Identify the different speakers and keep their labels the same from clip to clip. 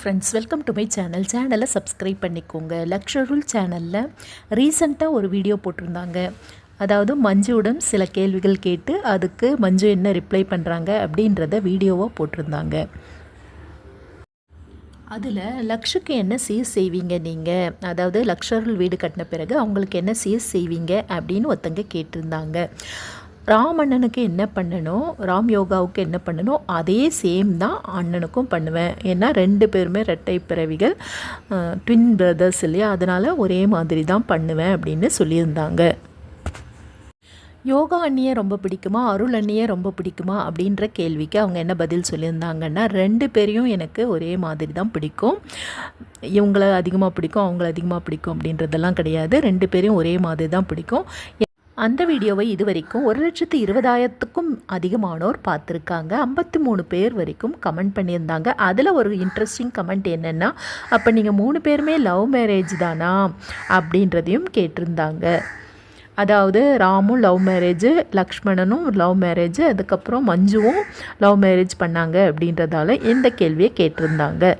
Speaker 1: Friends welcome to my channel சேனலை subscribe பண்ணிக்கோங்க. லக்ஷருள் சேனலில் ரீசண்டாக ஒரு வீடியோ போட்டிருந்தாங்க. அதாவது மஞ்சுவிடம் சில கேள்விகள் கேட்டு அதுக்கு மஞ்சு என்ன ரிப்ளை பண்ணுறாங்க அப்படின்றத வீடியோவாக போட்டிருந்தாங்க. அதில் லக்ஷுக்கு என்ன சீர் செய்வீங்க நீங்கள் அதாவது லக்ஷருள் வீடு கட்டின பிறகு அவங்களுக்கு என்ன சீர் செய்வீங்க அப்படின்னு ஒருத்தங்க கேட்டிருந்தாங்க. ராமண்ணனுக்கு என்ன பண்ணணும் ராம் யோகாவுக்கு என்ன பண்ணணும் அதே சேம் தான் அண்ணனுக்கும் பண்ணுவேன். ஏன்னா ரெண்டு பேருமே ரெட்டை பிறவிகள் ட்வின் பிரதர்ஸ் இல்லையா? அதனால் ஒரே மாதிரி தான் பண்ணுவேன் அப்படின்னு சொல்லியிருந்தாங்க. யோகா அண்ணியை ரொம்ப பிடிக்குமா? அருள் அண்ணியை ரொம்ப பிடிக்குமா? அப்படின்ற கேள்விக்கு அவங்க என்ன பதில் சொல்லியிருந்தாங்கன்னா ரெண்டு பேரையும் எனக்கு ஒரே மாதிரி தான் பிடிக்கும். இவங்கள அதிகமாக பிடிக்கும் அவங்கள அதிகமாக பிடிக்கும் அப்படின்றதெல்லாம் கிடையாது. ரெண்டு பேரையும் ஒரே மாதிரி தான் பிடிக்கும். அந்த வீடியோவை இது வரைக்கும் ஒரு லட்சத்து இருபதாயிரத்துக்கும் அதிகமானோர் பார்த்துருக்காங்க. ஐம்பத்தி மூணு பேர் வரைக்கும் கமெண்ட் பண்ணியிருந்தாங்க. அதில் ஒரு இன்ட்ரெஸ்டிங் கமெண்ட் என்னென்னா அப்போ நீங்கள் மூணு பேருமே லவ் மேரேஜ் தானா? அப்படின்றதையும் கேட்டிருந்தாங்க. அதாவது ராமும் லவ் மேரேஜு லக்ஷ்மணனும் லவ் மேரேஜ் அதுக்கப்புறம் மஞ்சுவும் லவ் மேரேஜ் பண்ணாங்க அப்படின்றதால இந்த கேள்வியை கேட்டிருந்தாங்க.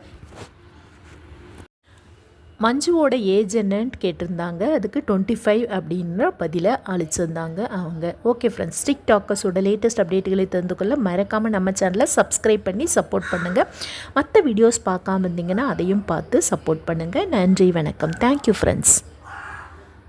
Speaker 1: மஞ்சுவோட ஏஜ் என்னன்னு கேட்டிருந்தாங்க. அதுக்கு டுவெண்ட்டி ஃபைவ் அப்படின்ற பதிலை அழிச்சிருந்தாங்க அவங்க. ஓகே ஃப்ரெண்ட்ஸ் ஸ்டிக் டாக்கர்ஸோட லேட்டஸ்ட் அப்டேட்டுகளை தெரிந்து கொள்ள மறக்காமல் நம்ம சேனலை சப்ஸ்கிரைப் பண்ணி சப்போர்ட் பண்ணுங்கள் மற்ற வீடியோஸ் பார்க்காம இருந்தீங்கன்னா அதையும் பார்த்து சப்போர்ட் பண்ணுங்கள் நன்றி வணக்கம். Thank you friends